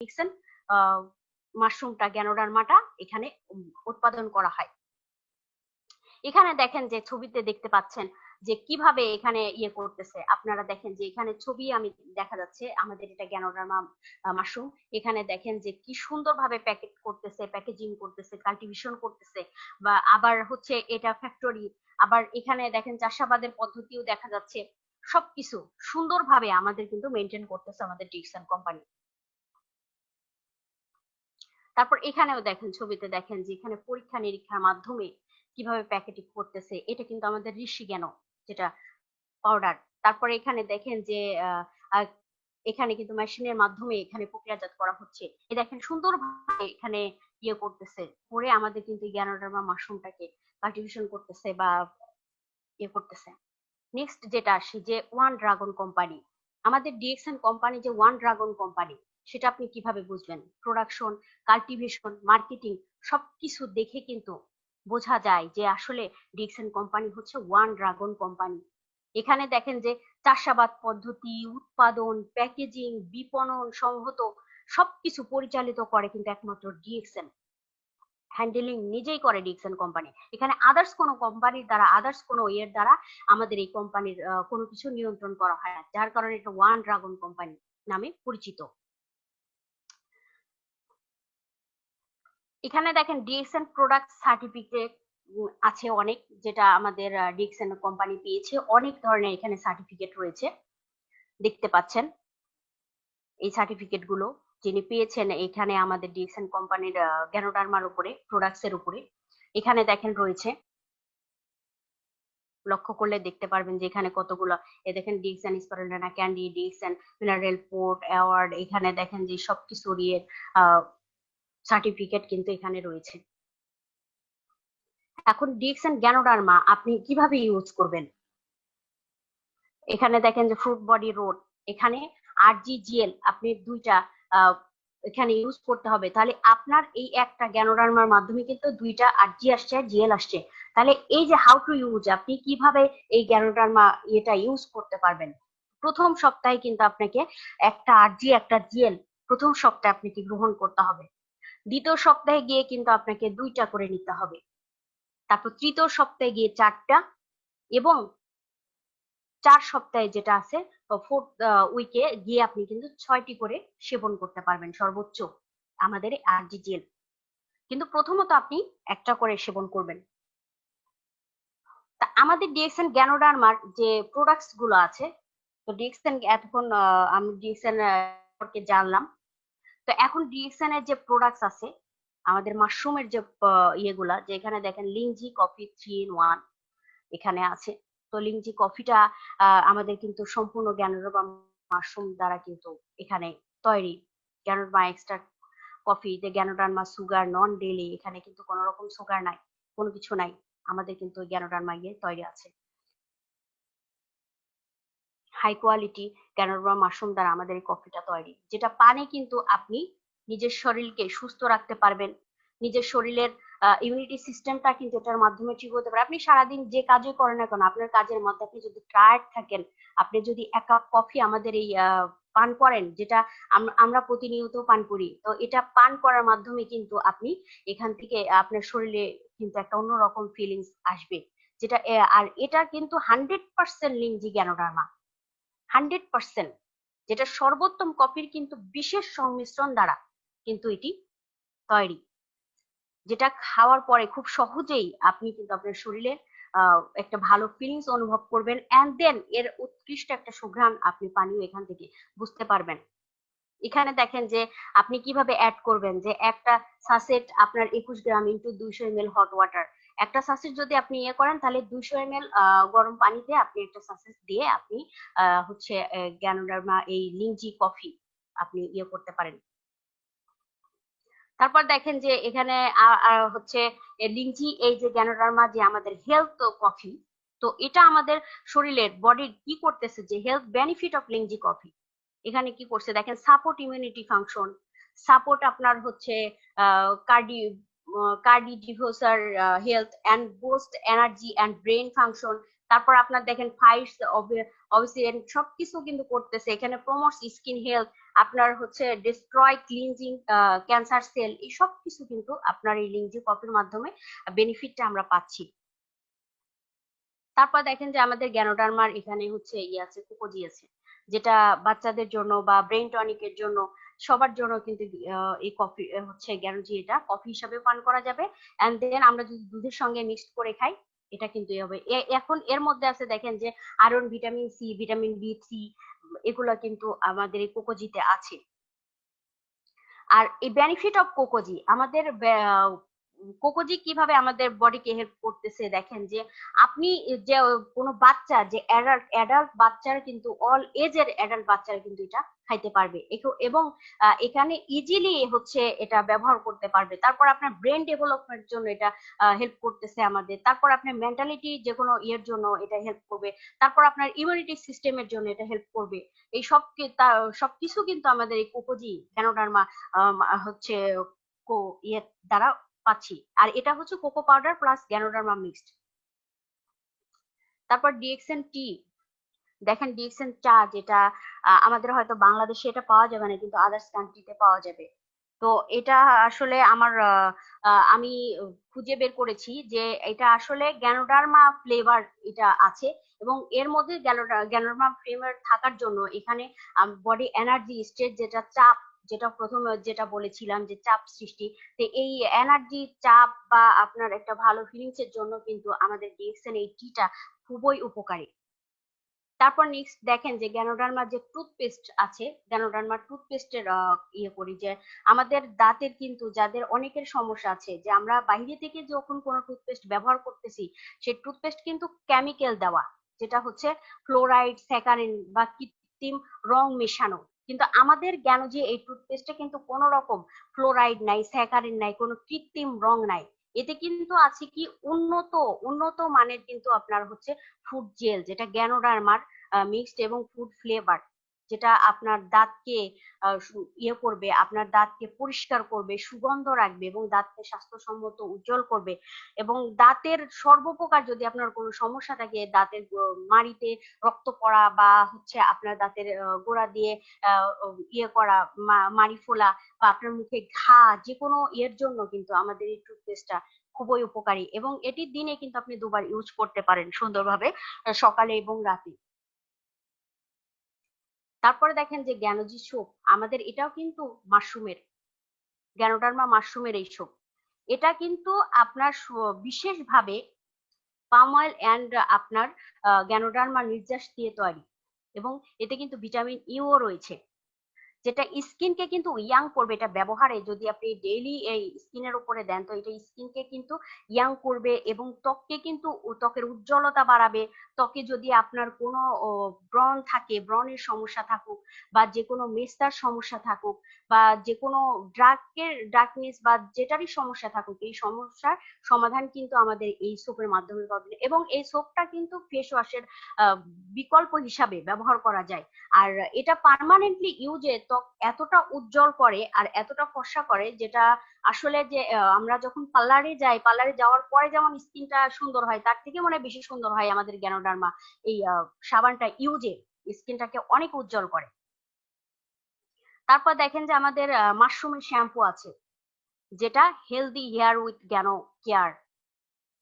দেখছেন মাশরুমটা, গ্যানোডার্মাটা এখানে উৎপাদন করা হয়। এখানে দেখেন যে ছবিতে দেখতে পাচ্ছেন যে কীভাবে এখানে ইয়ে করতেছে। আপনারা দেখেন যে এখানে ছবি আমি দেখা যাচ্ছে, আমাদের এটা গ্যানোডার্মা মাশরুম। এখানে দেখেন যে কি সুন্দরভাবে প্যাকেট করতেছে, প্যাকেজিং করতেছে, কাল্টিভেশন করতেছে, বা আবার হচ্ছে এটা ফ্যাক্টরি, আবার এখানে দেখেন চাষাবাদের পদ্ধতিও দেখা যাচ্ছে। সবকিছু সুন্দরভাবে আমাদের কিন্তু মেনটেন করতেছে আমাদের ডিকসন কোম্পানি। তারপর এখানেও দেখেন, ছবিতে দেখেন যে এখানে পরীক্ষা নিরীক্ষার মাধ্যমে কীভাবে প্যাকেটিং করতেছে, এটা কিন্তু আমাদের ঋষি জ্ঞান যেটা পাউডার তারপরে এখানে দেখেন যে এখানে কিন্তু মেশিনের মাধ্যমে এখানে প্রক্রিয়াজাত করা হচ্ছে। এ দেখেন সুন্দরভাবে এখানে ইয়ে করতেছে, করে আমাদের কিন্তু জ্ঞানোডার্মা মাশরুমটাকে কাল্টিভেশন করতেছে বা ইয়ে করতেছে। নেক্সট যেটা আসি যে ওয়ান ড্রাগন কোম্পানি আমাদের ডিএক্সএন কোম্পানি যে ওয়ান ড্রাগন কোম্পানি সেটা আপনি কীভাবে বুঝবেন? প্রোডাকশন কাল্টিভেশন মার্কেটিং সবকিছু দেখে কিন্তু বোঝা যায় যে আসলে ডিএক্সএন কোম্পানি হচ্ছে ওয়ান ড্রাগন কোম্পানি এখানে দেখেন যে চাষাবাদ পদ্ধতি, উৎপাদন প্যাকেজিং বিপণন সংহত সবকিছু পরিচালিত করে কিন্তু একমাত্র ডিএক্সএন হ্যান্ডেলিং নিজেই করে ডিএক্সএন কোম্পানি এখানে আদার্স কোনো কোম্পানির দ্বারা আদার্স কোনো ইয়ের দ্বারা আমাদের এই কোম্পানির কোনো কিছু নিয়ন্ত্রণ করা হয় না। যার কারণে এটা ওয়ান ড্রাগন কোম্পানি নামে পরিচিত। এখানে দেখেন ডিএক্সএন প্রোডাক্ট সার্টিফিকেট আছে অনেক, যেটা আমাদের ডিএক্সএন কোম্পানি পেয়েছে। অনেক ধরনের এখানে সার্টিফিকেট রয়েছে। দেখতে পাচ্ছেন এই সার্টিফিকেটগুলো। যিনি পেয়েছেন এখানে আমাদের ডিএক্সএন কোম্পানির গ্যানোডার্মার উপরে প্রোডাক্টস এর উপরে। এখানে দেখেন রয়েছে। লক্ষ্য করলে দেখতে পারবেন যে এখানে কতগুলো, এ দেখেন DXN spirulina candy DXN mineral port award এখানে দেখেন যে সবকিছু ইয়ে সার্টিফিকেট কিন্তু এখানে রয়েছে। এখন ডিএক্সএন গ্যানোডার্মা আপনি কীভাবে ইউজ করবেন? এখানে দেখেন যে ফ্রুট বডি রোড এখানে আর জিএল আপনি দুইটা এখানে ইউজ করতে হবে। তাহলে আপনার এই একটা গ্যানোডার্মার মাধ্যমে কিন্তু দুইটা আর জি আসছে জিএল আসছে। তাহলে এই যে হাউ টু ইউজ আপনি কীভাবে এই গ্যানোডার্মা এটা ইউজ করতে পারবেন? প্রথম সপ্তাহে কিন্তু আপনাকে একটা আর জি একটা জিএল প্রথম সপ্তাহে আপনাকে গ্রহণ করতে হবে। দ্বিতীয় সপ্তাহে গিয়ে কিন্তু আপনাকে দুইটা করে নিতে হবে। তারপর তৃতীয় সপ্তাহে গিয়ে চারটা এবং চার সপ্তাহে যেটা আছে ফোর্থ উইকে গিয়ে আপনি কিন্তু ছয়টি করে সেবন করতে পারবেন সর্বোচ্চ আমাদের আরজি জেল কিন্তু প্রথমত আপনি একটা করে সেবন করবেন। তা আমাদের ডিএক্সএন গ্যানোডার্মার যে প্রোডাক্টসগুলো আছে, তো ডিএক্সএন এতক্ষণ আমি ডিএক্সএন জানলাম। তো এখন ডিএক্সএন এর যে প্রোডাক্টস আছে, আমাদের মাশরুমের যে ইয়েগুলা যে এখানে দেখেন lingzhi, coffee, three in one এখানে আছে। তো লিংজি, কফিটা আমাদের কিন্তু সম্পূর্ণ জ্ঞানোরবা মাশরুম দ্বারা কিন্তু এখানে তৈরি। জ্ঞানোরবা এক্সট্রা কফি যে জ্ঞানোডার্মা সুগার নন ডেলি এখানে কিন্তু কোনো রকম সুগার নাই, কোনো কিছু নাই। আমাদের কিন্তু জ্ঞানোডার্মা ইয়ে তৈরি আছে। হাই কোয়ালিটি ক্যানোরবা মাশরুম দ্বারা আমাদের এই কফিটা তৈরি। যেটা পানে কিন্তু আপনি নিজের শরীরকে সুস্থ রাখতে পারবেন। নিজের শরীরের ইমিউনিটি সিস্টেমটা কিন্তু এটার মাধ্যমে ঠিক হতে পারে। আপনি সারাদিন যে কাজই করেন না কেন, আপনার কাজের মধ্যে আপনি যদি টায়ার্ড থাকেন, আপনি যদি এক কাপ কফি আমাদের এই পান করেন, যেটা আমরা প্রতিনিয়ত পান করি, তো এটা পান করার মাধ্যমে কিন্তু আপনি এখান থেকে আপনার শরীরে কিন্তু একটা অন্যরকম ফিলিংস আসবে। যেটা আর এটা কিন্তু hundred percent lingzhi ganoderma hundred percent, যেটা সর্বোত্তম কফির কিন্তু বিশেষ সংমিশ্রণ দ্বারা কিন্তু এটি তৈরি। যেটা খাওয়ার পরে খুব সহজেই আপনি কিন্তু আপনার শরীরে একটা ভালো ফিলিংস অনুভব করবেন অ্যান্ড দেন এর উৎকৃষ্ট একটা সুঘ্রাণ আপনি পানীয় এখান থেকে বুঝতে পারবেন। এখানে দেখেন যে আপনি কীভাবে অ্যাড করবেন যে একটা সাসেট আপনার একুশ গ্রাম ইন্টু দুইশো এম হট ওয়াটার একটা সাসেট যদি আপনি ইয়ে করেন, তাহলে দুইশো এম গরম পানিতে আপনি একটা সাসেট দিয়ে আপনি হচ্ছে গ্যানোডার্মা এই লিঞ্জি কফি আপনি ইয়ে করতে পারেন। তারপর দেখেন যে এখানে হচ্ছে লিঞ্জি এই যে গ্যানোডার্মা যে আমাদের হেলথ কফি, তো এটা আমাদের শরীরের বডির কি করতেছে যে health benefit of lingzhi coffee. এখানে কি করছে? দেখেন সাপোর্ট ইমিউনিটি ফাংশন সাপোর্ট আপনার হচ্ছে cardio cardio ডিভোসার health and boost energy and brain function তারপর আপনার দেখেন কিন্তু করতেছে। এখানে প্রমোটস স্কিন হেলথ আপনার হচ্ছে ডিস্ট্রয় ক্লিনজিং ক্যান্সার সেল এই সব কিছু কিন্তু আপনার এই লিংজি কফির মাধ্যমে বেনিফিটটা আমরা পাচ্ছি। তারপর দেখেন যে আমাদের গ্যানোডার্মার এখানে হচ্ছে ইয়ে আছে কুকোজি আছে, যেটা বাচ্চাদের জন্য বা ব্রেন টনিকের জন্য সবার জন্য কিন্তু এই কফি হচ্ছে গ্যারোজি এটা। কফি হিসাবে পান করা যাবে। এন্ড দেন আমরা যদি দুধের সঙ্গে মিক্সড করে খাই, এটা কিন্তু হবে। এখন এর মধ্যে আছে দেখেন যে iron vitamin C vitamin B three এগুলো কিন্তু আমাদের এই কোকোজিতে আছে। আর এই বেনিফিট অফ কোকোজি, আমাদের কোকোজি কীভাবে আমাদের বডিকে হেল্প করতেছে? দেখেন যে আপনি যে কোনো বাচ্চা, যে অ্যাডাল্ট অ্যাডাল্ট বাচ্চার কিন্তু অল এজের অ্যাডাল্ট বাচ্চারা কিন্তু এটা খাইতে পারবে। এবং এখানে ইজিলি হচ্ছে এটা ব্যবহার করতে পারবে। তারপর আপনার ব্রেন ডেভেলপমেন্ট জন্য এটা হেল্প করতেছে আমাদের। তারপর আপনার মেন্টালিটি যে কোনো ইয়ের জন্য এটা হেল্প করবে। তারপর আপনার ইমিউনিটি সিস্টেমের জন্য এটা হেল্প করবে। এই সব সবকিছু কিন্তু আমাদের এই কোকোজি ক্যানোডার্মা হচ্ছে কো ইয়ের দ্বারা পাচ্ছি। আর এটা হচ্ছে cocoa powder plus ganoderma mixed তারপর ডিএক্সএন টি দেখেন ডিএক্সএন চা যেটা আমাদের হয়তো বাংলাদেশে এটা পাওয়া যাবে না, কিন্তু আদার্স কান্ট্রিতে পাওয়া যাবে। তো এটা আসলে আমার আমি খুঁজে বের করেছি যে এটা আসলে গ্যানোডার্মা ফ্লেভার এটা আছে এবং এর মধ্যে গ্যানোডার্মা ফ্লেভার থাকার জন্য এখানে বডি এনার্জি স্টেট যেটা চাপ যেটা প্রথমে, যেটা বলেছিলাম যে চাপ সৃষ্টি, তো এই এনার্জি চাপ বা আপনার একটা ভালো ফিলিংস এর জন্য কিন্তু আমাদের ডিএক্সএন এই টিটা খুবই উপকারী। তারপর নেক্সট দেখেন যে গ্যানোডার্মার যে টুথপেস্ট আছে গ্যানোডার্মার টুথপেস্টের ইয়ে করি যে আমাদের দাঁতের কিন্তু যাদের অনেকের সমস্যা আছে, যে আমরা বাইরে থেকে যখন কোনো টুথপেস্ট ব্যবহার করতেছি সেই টুথপেস্ট কিন্তু কেমিক্যাল দেওয়া, যেটা হচ্ছে ফ্লোরাইড স্যাকারিন বা কৃত্রিম রং মেশানো। কিন্তু আমাদের জ্ঞান যে এই টুথপেস্টে কিন্তু কোন রকম ফ্লোরাইড নাই স্যাকারিন নাই, কোনো কৃত্রিম রং নাই। এতে কিন্তু আছে কি উন্নত উন্নত মানের কিন্তু আপনার হচ্ছে ফুড জেল যেটা গ্যানোডার্মার মিক্সড এবং ফুড ফ্লেভার যেটা আপনার দাঁতকে ইয়ে করবে, আপনার দাঁতকে পরিষ্কার করবে, সুগন্ধ রাখবে এবং দাঁতকে স্বাস্থ্যসম্মত উজ্জ্বল করবে এবং দাঁতের সর্বপ্রকার যদি আপনার কোনো সমস্যা থাকে, দাঁতের মাড়িতে রক্ত পড়া বা হচ্ছে আপনার দাঁতের গোড়া দিয়ে ইয়ে করা মাড়ি ফোলা বা আপনার মুখে ঘা যে কোনো ইয়ের জন্য কিন্তু আমাদের এই টুথপেস্টটা খুবই উপকারী এবং এটি দিনে কিন্তু আপনি দুবার ইউজ করতে পারেন সুন্দরভাবে সকালে এবং রাতে। তারপরে দেখেন যে জ্ঞানজি সোপ আমাদের এটাও কিন্তু মাশরুমের গ্যানোডার্মা মাশরুমের এই সোপ এটা কিন্তু আপনার বিশেষভাবে পাম অয়েল অ্যান্ড আপনার গ্যানোডার্মা নির্যাস দিয়ে তৈরি। এবং এতে কিন্তু ভিটামিন ইও রয়েছে। যেটা স্কিনকে কিন্তু ইয়াং করবে, এটা ব্যবহারে যদি আপনি ডেইলি এই স্কিনের উপরে দেন, তো এটা স্কিনকে কিন্তু ইয়াং করবে এবং ত্বককে কিন্তু ত্বকের উজ্জ্বলতা বাড়াবে। ত্বকে যদি আপনার কোনো ব্রণ থাকে, ব্রণের সমস্যা থাকুক বা যে কোনো মেস্তার সমস্যা থাকুক বা যে কোনো ড্রাগের ডার্কনেস বা যেটারই সমস্যা থাকুক, এই সমস্যার সমাধান কিন্তু আমাদের এই সোপের মাধ্যমে পাবেন এবং এই সোপটা কিন্তু ফেস ওয়াশের বিকল্প হিসাবে ব্যবহার করা যায়। আর এটা পার্মানেন্টলি ইউজে ত্বক এতটা উজ্জ্বল করে আর এতটা ফর্সা করে যেটা আসলে যে আমরা যখন পার্লারে যাই, পার্লারে যাওয়ার পরে যেমন স্কিনটা সুন্দর হয়, তার থেকে মনে বেশি সুন্দর হয় আমাদের গ্যানোডার্মা, এই সাবানটা ইউজে, স্কিনটাকে অনেক উজ্জ্বল করে। তারপর দেখেন যে আমাদের মাশরুমের শ্যাম্পু আছে, যেটা healthy hair with gano care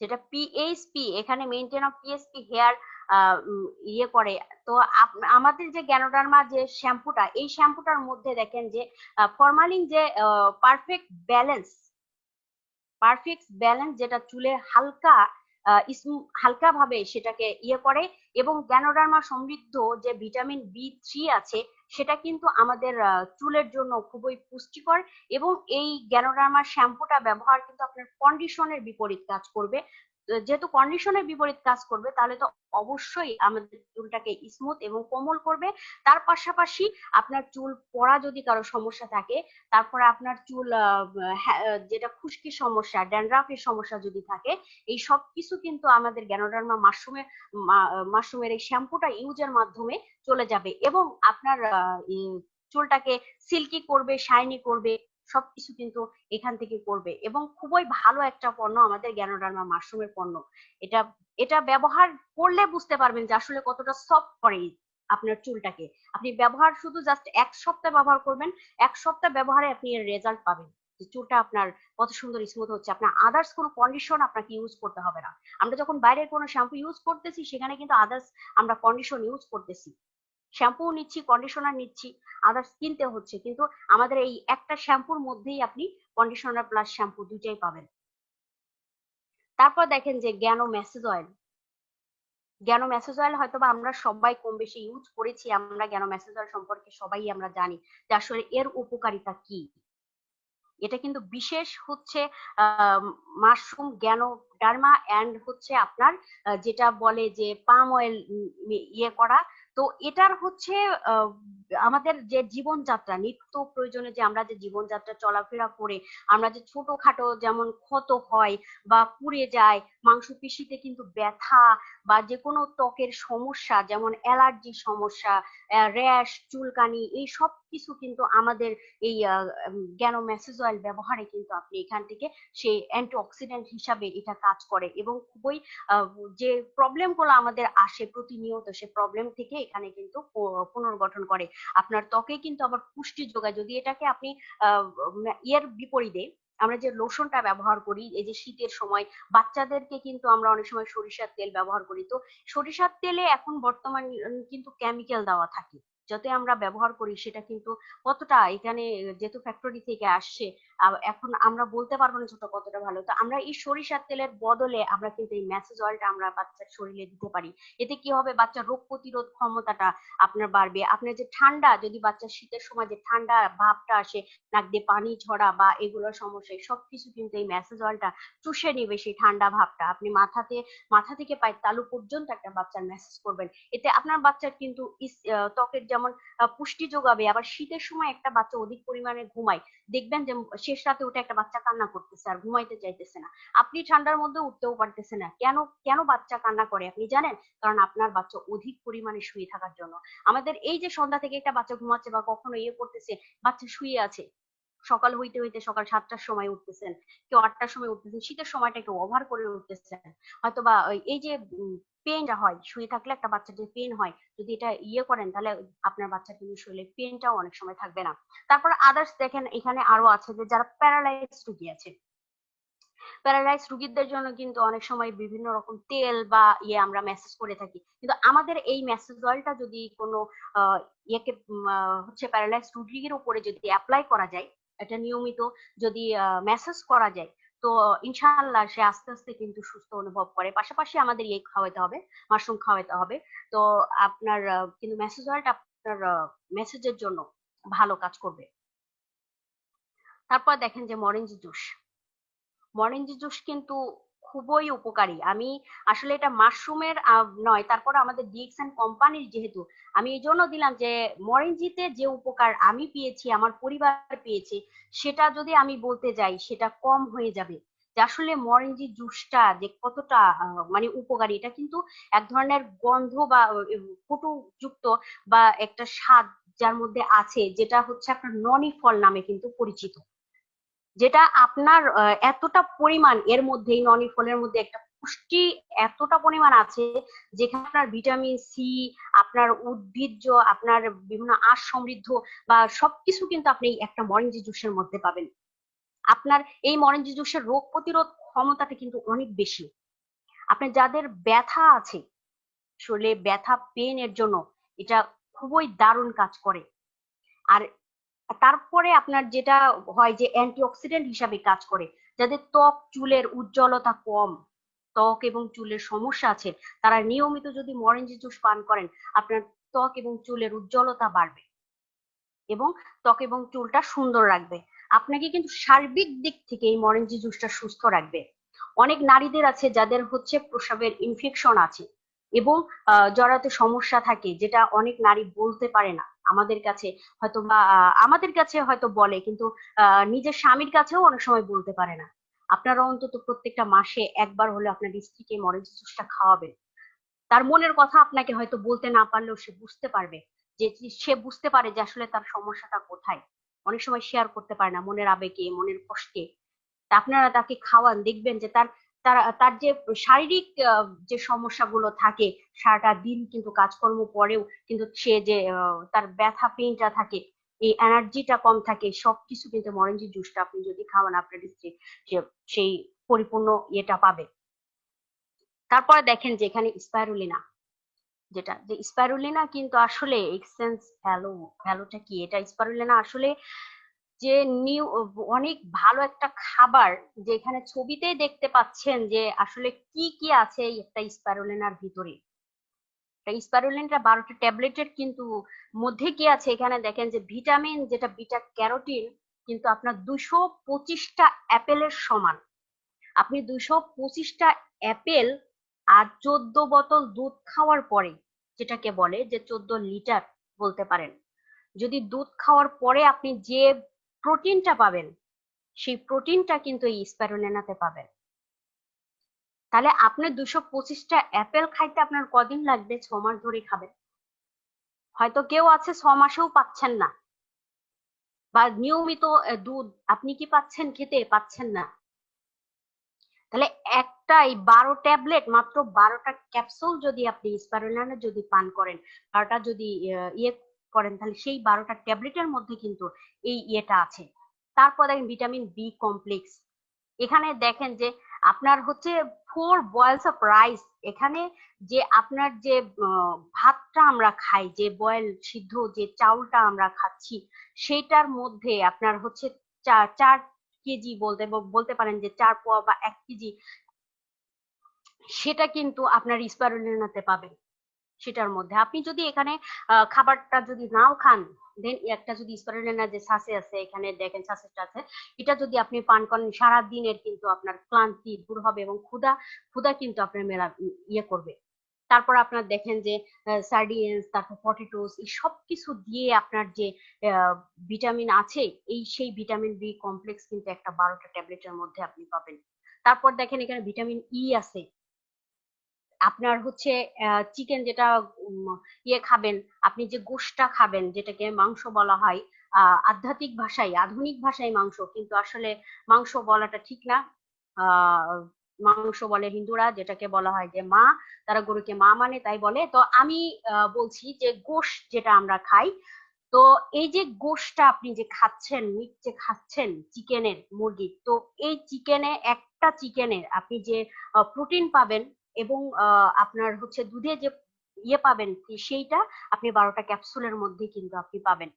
যেটা পিএইচপি এখানে মেইনটেন অফ পিএসপি হেয়ার ইয়ে করে। তো আমাদের যে গ্যানোডার্মা যে শ্যাম্পুটা, এই শ্যাম্পুটার মধ্যে দেখেন যে ফরমালিন যে পারফেক্ট ব্যালেন্স পারফেক্ট ব্যালেন্স যেটা চুলে হালকা হালকা ভাবে সেটাকে ইয়ে করে এবং গ্যানোডার্মা সমৃদ্ধ যে ভিটামিন বি থ্রি আছে, সেটা কিন্তু আমাদের চুলের জন্য খুবই পুষ্টিকর এবং এই গ্যানোডার্মা শ্যাম্পুটা ব্যবহার কিন্তু আপনার কন্ডিশনের বিপরীত কাজ করবে। যেহেতু কন্ডিশনের বিপরীত কাজ করবে, তাহলে তো অবশ্যই আমাদের চুলটাকে স্মুথ এবং কোমল করবে। তার পাশাপাশি আপনার চুল পড়া যদি কারও সমস্যা থাকে, তারপরে আপনার চুল যেটা খুশকির সমস্যা, ড্যান্ড্রাফের সমস্যা যদি থাকে, এই সব কিছু কিন্তু আমাদের গ্যানোডার্মা মাশরুমের মাশরুমের এই শ্যাম্পুটা ইউজের মাধ্যমে চলে যাবে। এবং আপনার চুলটাকে সিল্কি করবে শাইনি করবে। সবকিছু কিন্তু এখান থেকে করবে। এবং খুবই ভালো একটা পণ্য আমাদের জ্ঞানোডার্মা মাশরুমের পণ্য। এটা এটা ব্যবহার করলে বুঝতে পারবেন যে আসলে কতটা সফট করে আপনার চুলটাকে। আপনি ব্যবহার শুধু জাস্ট এক সপ্তাহ ব্যবহার করবেন, এক সপ্তাহ ব্যবহারে আপনি এর রেজাল্ট পাবেন। যে চুলটা আপনার কত সুন্দর স্মুথ হচ্ছে। আপনার আদার্স কোনো কন্ডিশন আপনাকে ইউজ করতে হবে না। আমরা যখন বাইরের কোনো শ্যাম্পু ইউজ করতেছি, সেখানে কিন্তু আদার্স আমরা কন্ডিশন ইউজ করতেছি। শ্যাম্পু নিচ্ছি কন্ডিশনার নিচ্ছি আদার্স কিনতে হচ্ছে। কিন্তু আমাদের এই একটা শ্যাম্পুর মধ্যেই আপনি কন্ডিশনার প্লাস শ্যাম্পু দুইটাই পাবেন। তারপর দেখেন যে gano massage oil gano massage oil হয়তো বা আমরা সবাই কম বেশি ইউজ করেছি, আমরা জ্ঞানো মেসেজ অয়েল সম্পর্কে সবাই আমরা জানি যে আসলে এর উপকারিতা কি। এটা কিন্তু বিশেষ হচ্ছে মাশরুম জ্ঞানো ডার্মা অ্যান্ড হচ্ছে আপনার যেটা বলে যে পাম অয়েল ইয়ে করা তো এটার হচ্ছে আমাদের যে জীবনযাত্রা, নিত্য প্রয়োজনে যে আমরা যে জীবনযাত্রা চলাফেরা করে, আমরা যে ছোটখাটো যেমন ক্ষত হয় বা পুড়ে যায়, মাংসপেশিতে কিন্তু ব্যথা বা যে কোনো ত্বকের সমস্যা, যেমন অ্যালার্জি সমস্যা র্যাশ, চুলকানি, এই সব কিছু কিন্তু আমাদের এই জ্ঞান মেসেজ অয়েল ব্যবহারে কিন্তু আপনি এখান থেকে সেই অ্যান্টিঅক্সিডেন্ট হিসাবে এটা কাজ করে এবং খুবই যে প্রবলেমগুলো আমাদের আসে প্রতিনিয়ত সে প্রবলেম থেকে এখানে কিন্তু পুনর্গঠন করে। আপনার ত্বকে কিন্তু আবার পুষ্টি যোগায়। যদি এটাকে আপনি ইয়ের বিপরীতে আমরা যে লোশনটা ব্যবহার করি, এই যে শীতের সময় বাচ্চাদেরকে কিন্তু আমরা অনেক সময় সরিষার তেল ব্যবহার করি। তো সরিষার তেলে এখন বর্তমান, কিন্তু কেমিক্যাল দেওয়া থাকে। যাতে আমরা ব্যবহার করি সেটা কিন্তু কতটা এখানে যেহেতু ফ্যাক্টরি থেকে আসছে এখন আমরা বলতে পারব না সেটা কতটা ভালো। তো আমরা এই সরিষার তেলের বদলে আমরা কিন্তু এই ম্যাসেজ অয়েলটা আমরা বাচ্চার শরীরে দিতে পারি। এতে কি হবে? বাচ্চার রোগ প্রতিরোধ ক্ষমতাটা আপনার বাড়বে। আপনার যে ঠান্ডা, যদি বাচ্চার শীতের সময় যে ঠান্ডা ভাবটা আসে, নাক দিয়ে পানি ঝরা বা এগুলো সমস্যা সবকিছু কিন্তু এই ম্যাসেজ অয়েলটা চুষে নেবে সেই ঠান্ডা ভাবটা। আপনি মাথাতে, মাথা থেকে পায়ের তালু পর্যন্ত একটা বাচ্চার ম্যাসেজ করবেন। এতে আপনার বাচ্চার কিন্তু ত্বকের যেমন পুষ্টি যোগাবে, আবার শীতের সময় একটা বাচ্চা অধিক পরিমাণে ঘুমায়। দেখবেন যে শেষ রাতে উঠে একটা বাচ্চা কান্না করতেছে আর ঘুমাইতে চাইতেছে না। আপনি ঠান্ডার মধ্যে উঠতেও পারতেছে না। কেন কেন বাচ্চা কান্না করে আপনি জানেন? কারণ আপনার বাচ্চা অধিক পরিমাণে শুয়ে থাকার জন্য। আমাদের এই যে সন্ধ্যা থেকে একটা বাচ্চা ঘুমাচ্ছে বা কখনো ইয়ে করতেছে, বাচ্চা শুয়ে আছে, সকাল হইতে হইতে সকাল সাতটার সময় উঠতেছেন, কেউ আটটার সময় উঠতেছেন, শীতের সময়টা একটু ওভার করে উঠতেছেন। হয়তো বা এই যে পেনটা হয়। শুয়ে থাকলে একটা বাচ্চার যে পেন হয়, যদি এটা ইয়ে করেন, তাহলে আপনার বাচ্চার কিন্তু শরীরে পেনটাও অনেক সময় থাকবে না। তারপর আদার্স দেখেন, এখানে আরও আছে যে যারা প্যারালাইজ রুগী আছে। প্যারালাইজ রুগীদের জন্য কিন্তু অনেক সময় বিভিন্ন রকম তেল বা ইয়ে আমরা মেসেজ করে থাকি। কিন্তু আমাদের এই মেসেজ অয়েলটা যদি কোনো ইয়েকে হচ্ছে প্যারালাইজ রুগীর উপরে যদি অ্যাপ্লাই করা যায়, এটা নিয়মিত যদি মেসেজ করা যায় তো ইনশাল্লাহ সে আস্তে আস্তে কিন্তু সুস্থ অনুভব করে। পাশাপাশি আমাদের এই খাওয়াইতে হবে, মাশরুম খাওয়াইতে হবে। তো আপনার কিন্তু মেসেজ ওয়ার্ড আপনার মেসেজের জন্য ভালো কাজ করবে। তারপর দেখেন যে মরেঞ্জি জুস। মরেঞ্জি জুস কিন্তু খুবই উপকারী। আমি আসলে এটা মাশরুমের নয়, তারপর আমাদের ডিএক্সএন কোম্পানির যেহেতু, আমি এই জন্য দিলাম যে মরেঞ্জিতে যে উপকার আমি পেয়েছি, আমার পরিবার পেয়েছে, সেটা যদি আমি বলতে যাই, সেটা কম হয়ে যাবে। যে আসলে মরেঞ্জি জুসটা যে কতটা মানে উপকারী, এটা কিন্তু এক ধরনের গন্ধ বা কটু যুক্ত বা একটা স্বাদ যার মধ্যে আছে, যেটা হচ্ছে আপনার ননি ফল নামে কিন্তু পরিচিত। যেটা আপনার এতটা পরিমাণ, এর মধ্যে ননি ফলের মধ্যে একটা পুষ্টি এতটা পরিমাণ আছে যেখানে আপনার ভিটামিন সি আপনার উদ্ভিজ্জ, আপনার বিভিন্ন আঁশ সমৃদ্ধ বা সবকিছু কিন্তু আপনি একটা মরেঞ্জি জুসের মধ্যে পাবেন। আপনার এই মরেঞ্জি জুসের রোগ প্রতিরোধ ক্ষমতাটা কিন্তু অনেক বেশি। আপনার যাদের ব্যথা আছে, শরীরে ব্যথা পেন এর জন্য এটা খুবই দারুণ কাজ করে। আর তারপরে আপনার যেটা হয় যে অ্যান্টিঅক্সিডেন্ট হিসাবে কাজ করে, যাদের ত্বক, চুলের উজ্জ্বলতা কম, ত্বক এবং চুলের সমস্যা আছে, তারা নিয়মিত যদি মরেঞ্জি জুস পান করেন, আপনার ত্বক এবং চুলের উজ্জ্বলতা বাড়বে এবং ত্বক এবং চুলটা সুন্দর রাখবে। আপনাকে কিন্তু সার্বিক দিক থেকে এই মরেঞ্জি জুসটা সুস্থ রাখবে। অনেক নারীদের আছে যাদের হচ্ছে প্রসাবের ইনফেকশন আছে এবং জড়াতে সমস্যা থাকে, যেটা অনেক নারী বলতে পারে না। আমাদের কাছে হয়তো বা, আমাদের কাছে হয়তো বলে কিন্তু নিজের স্বামীর কাছেও অনেক সময় বলতে পারে না। আপনারা অন্তত প্রত্যেকটা মাসে একবার হলে আপনার স্ত্রীকে মরেঞ্জি জুসটা খাওয়াবেন। তার মনের কথা আপনাকে হয়তো বলতে না পারলেও সে বুঝতে পারবে যে সে বুঝতে পারে যে আসলে তার সমস্যাটা কোথায়। অনেক সময় শেয়ার করতে পারে না মনের আবেগে, মনের কষ্টে। আপনারা তাকে খাওয়ান, দেখবেন যে তার তার তার যে শারীরিক যে সমস্যাগুলো থাকে, সারাটা দিন কিন্তু কাজকর্ম পরেও কিন্তু সে যে তার ব্যথা, পেইনটা থাকে, এই এনার্জিটা কম থাকে, সবকিছু কিন্তু মরেঞ্জি জুসটা আপনি যদি খাওয়ান, আপনার স্ত্রী সেই পরিপূর্ণ ইয়েটা পাবে। তারপরে দেখেন যে, এখানে স্পাইরুলিনা, যেটা, যে স্পাইরুলিনা কিন্তু আসলে এক্সেন্স ভ্যালু, ভ্যালুটা কি? এটা স্পাইরুলিনা আসলে যে নিউ, অনেক ভালো একটা খাবার যেখানে ছবিতেই দেখতে পাচ্ছেন যে আসলে কি কি আছে একটা স্পাইরুলিনার ভিতরে। স্পাইরুলিনটা বারোটা ট্যাবলেটের কিন্তু মধ্যে কি আছে? এখানে দেখেন যে ভিটামিন, যেটা বিটা ক্যারোটিন, কিন্তু আপনার দুশো পঁচিশটা অ্যাপেলের সমান। আপনি দুশো পঁচিশটা অ্যাপেল আর চোদ্দ বোতল দুধ খাওয়ার পরে, যেটাকে বলে যে চোদ্দ লিটার বলতে পারেন, যদি দুধ খাওয়ার পরে আপনি যে প্রোটিনটা পাবেন। সেই প্রোটিনটা কিন্তু এই স্পাইরুলিনাতে পাবেন। তাহলে আপনি দুশো পঁচিশটা অ্যাপেল খাইতে আপনার কদিন লাগবে? ছ মাস ধরে খাবেন। হয়তো কেউ আছে ছ মাসেও পাচ্ছেন না। বা নিয়মিত দুধ আপনি কি পাচ্ছেন খেতে? পাচ্ছেন না। তাহলে একটা এই বারো ট্যাবলেট, মাত্র বারোটা ক্যাপসুল যদি আপনি স্পারুলিনা যদি পান করেন, বারোটা যদি ইয়ে করেন, তাহলে সেই বারোটা ট্যাবলেটের মধ্যে কিন্তু এই ইয়েটা আছে। তারপর দেখেন ভিটামিন বি কমপ্লেক্স এখানে দেখেন যে আপনার হচ্ছে ফোর বয়েলস অফ রাইস এখানে যে আপনার যে ভাতটা আমরা খাই, যে বয়েল সিদ্ধ যে চাউলটা আমরা খাচ্ছি, সেটার মধ্যে আপনার হচ্ছে চার কেজি বলতে বলতে পারেন যে চার পোয়া বা এক কেজি, সেটা কিন্তু আপনার স্পারুলিনাতে পাবেন। সেটার মধ্যে। আপনি যদি এখানে খাবারটা যদি নাও খান দেন একটা যদি স্পারুলিনা যে সাসে আছে, এখানে দেখেন সাসেটা আছে, এটা যদি আপনি পান করেন সারা দিনের কিন্তু আপনার ক্লান্তি দূর হবে এবং ক্ষুধা ক্ষুধা কিন্তু আপনার মেলা ইয়ে করবে। তারপর আপনার দেখেন যে সার্ডিয়েন্স তারপর পটেটোস এই সব কিছু দিয়ে আপনার যে ভিটামিন আছে, এই সেই ভিটামিন বি কমপ্লেক্স কিন্তু একটা বারোটা ট্যাবলেটের মধ্যে আপনি পাবেন। তারপর দেখেন এখানে ভিটামিন ই আছে। আপনার হচ্ছে চিকেন যেটা ইয়ে খাবেন, আপনি যে গোশটা খাবেন, যেটাকে মাংস বলা হয় আধ্যাত্মিক ভাষায়, আধুনিক ভাষায় মাংস, কিন্তু আসলে মাংস বলাটা ঠিক না। মাংস বলে হিন্দুরা, যেটাকে বলা হয় যে মা, তারা গরুকে মা মানে তাই বলে। তো আমি বলছি যে গোশ যেটা আমরা খাই, তো এই যে গোশটা আপনি যে খাচ্ছেন, মিট যে খাচ্ছেন চিকেনের মুরগির তো এই চিকেনে একটা চিকেনের আপনি যে প্রোটিন পাবেন এবং আপনার হচ্ছে দুধে যে ইয়ে পাবেন সেইটা আপনি বারোটা ক্যাপসুলের মধ্যে কিন্তু আপনি পাবেন।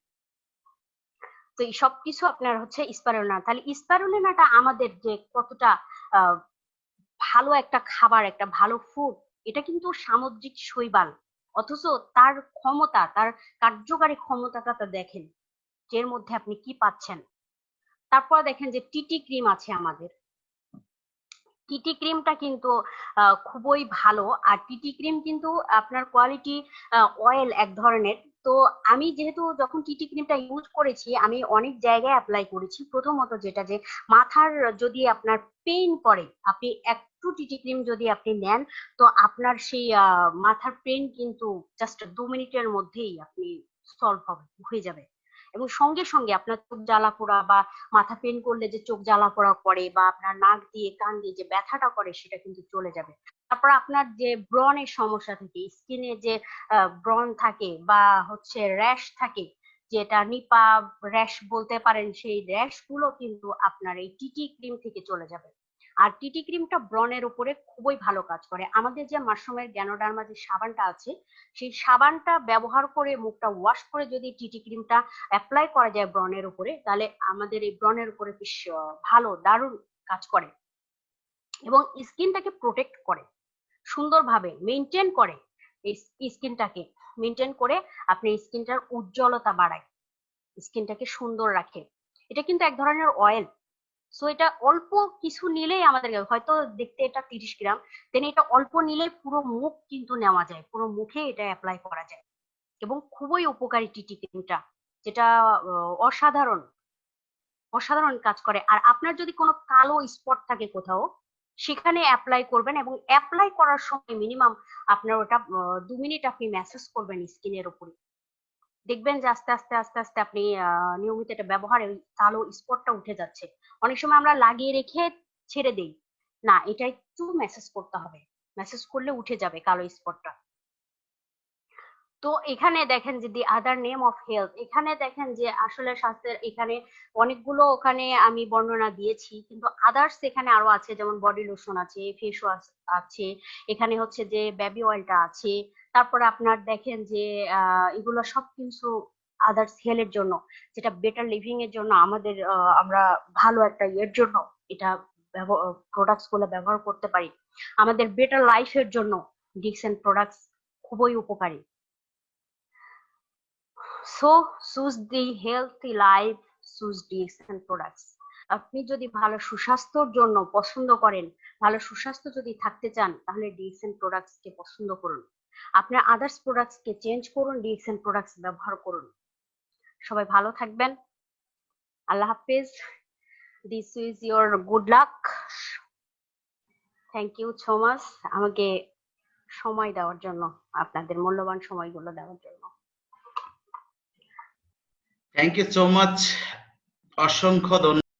তো এই সবকিছু আপনার হচ্ছে স্পারুলিনা তাহলে স্পারুলিনাটা আমাদের যে কতটা ভালো একটা খাবার, একটা ভালো ফুড এটা কিন্তু সামুদ্রিক শৈবাল। অথচ তার ক্ষমতা, তার কার্যকারী ক্ষমতাটা তা দেখেন এর মধ্যে আপনি কি পাচ্ছেন। তারপর দেখেন যে টিটি ক্রিম আছে আমাদের। টিটি ক্রিমটা কিন্তু খুবই ভালো। আর টিটি ক্রিম কিন্তু আপনার কোয়ালিটি অয়েল এক ধরনের। তো আমি যেহেতু যখন টিটি ক্রিমটা ইউজ করেছি, আমি অনেক জায়গায় অ্যাপ্লাই করেছি। প্রথমত যেটা যে, মাথার যদি আপনার পেইন করে আপনি একটু টিটি ক্রিম যদি আপনি নেন, তো আপনার সেই মাথার পেইন কিন্তু জাস্ট দু মিনিটের মধ্যেই আপনি সলভ হবে, হয়ে যাবে। এবং সঙ্গে সঙ্গে আপনার চোখ জ্বালা পোড়া বা মাথা পেন করলে যে চোখ জ্বালা পোড়া করে বা আপনার নাক দিয়ে, কান দিয়ে যে ব্যথাটা করে সেটা কিন্তু চলে যাবে। তারপর আপনার যে ব্রনের সমস্যা থাকে স্কিনে যে ব্রণ থাকে বা হচ্ছে র্যাশ থাকে, যেটা নিপা র্যাশ বলতে পারেন সেই র্যাশগুলো কিন্তু আপনার এই টিটি ক্রিম থেকে চলে যাবে। আর টিটি ক্রিমটা ব্রণের উপরে খুবই ভালো কাজ করে। আমাদের যে মাশরুমের গ্যানোডার্মা যে সাবানটা আছে, সেই সাবানটা ব্যবহার করে মুখটা ওয়াশ করে যদি টিটি ক্রিমটা অ্যাপ্লাই করা যায় ব্রণের উপরে, তাহলে আমাদের এই ব্রণের উপরে বেশ ভালো, দারুণ কাজ করে। এবং স্কিনটাকে প্রোটেক্ট করে, সুন্দরভাবে মেনটেন করে এই স্কিনটাকে। মেনটেন করে আপনি স্কিনটার উজ্জ্বলতা বাড়ায়, স্কিনটাকে সুন্দর রাখে। এটা কিন্তু এক ধরনের অয়েল সো এটা অল্প কিছু নিলেই আমাদের হয়তো দেখতে এটা তিরিশ গ্রাম দেন এটা অল্প নিলে পুরো মুখ কিন্তু নেওয়া যায়, পুরো মুখে এটা অ্যাপ্লাই করা যায়। এবং খুবই উপকারী টিটি ক্রিমটা, যেটা অসাধারণ অসাধারণ কাজ করে। আর আপনার যদি কোনো কালো স্পট থাকে কোথাও, সেখানে অ্যাপ্লাই করবেন এবং অ্যাপ্লাই করার সময় মিনিমাম আপনার ওটা দু মিনিট আপনি ম্যাসেজ করবেন স্কিনের উপরে। দেখবেন যে আস্তে আস্তে আস্তে আস্তে আপনি নিয়মিত এটা ব্যবহারে ওই কালো স্পটটা উঠে যাচ্ছে। অনেক সময় আমরা লাগিয়ে রেখে ছেড়ে দেই। না, এটা একটু মেসেজ করতে হবে। মেসেজ করলে উঠে যাবে কালো স্পটটা। তো এখানে দেখেন যে the other name of health এখানে দেখেন যে আসলে স্বাস্থ্যের এখানে অনেকগুলো ওখানে আমি বর্ণনা দিয়েছি, কিন্তু আদার্স এখানে আরও আছে, যেমন বডি লোশন আছে ফেস ওয়াশ আছে, এখানে হচ্ছে যে বেবি অয়েলটা আছে তারপরে আপনার দেখেন যে এগুলো সব কিছু আদার্স হেলথের জন্য, যেটা বেটার লিভিং এর জন্য, আমাদের আমরা ভালো একটা ইয়ের জন্য এটা প্রোডাক্টসগুলো ব্যবহার করতে পারি। আমাদের বেটার লাইফের জন্য ডিক্সেন প্রোডাক্টস খুবই উপকারী। So choose the healthy life choose DXN products আপনি যদি ভালো সুস্বাস্থ্যর জন্য পছন্দ করেন, ভালো সুস্বাস্থ্য যদি থাকতে চান, তাহলে ডিএক্সএন প্রোডাক্টস কে পছন্দ করুন। আপনার আদার্স প্রোডাক্টস কে চেঞ্জ করুন ডিএক্সএন প্রোডাক্টস ব্যবহার করুন। সবাই ভালো থাকবেন। আল্লাহ হাফিজ। This is your good luck thank you so much আমাকে সময় দেওয়ার জন্য, আপনাদের মূল্যবান সময়গুলো দেওয়ার জন্য। থ্যাংক ইউ সো মাচ অসংখ্য ধন্যবাদ।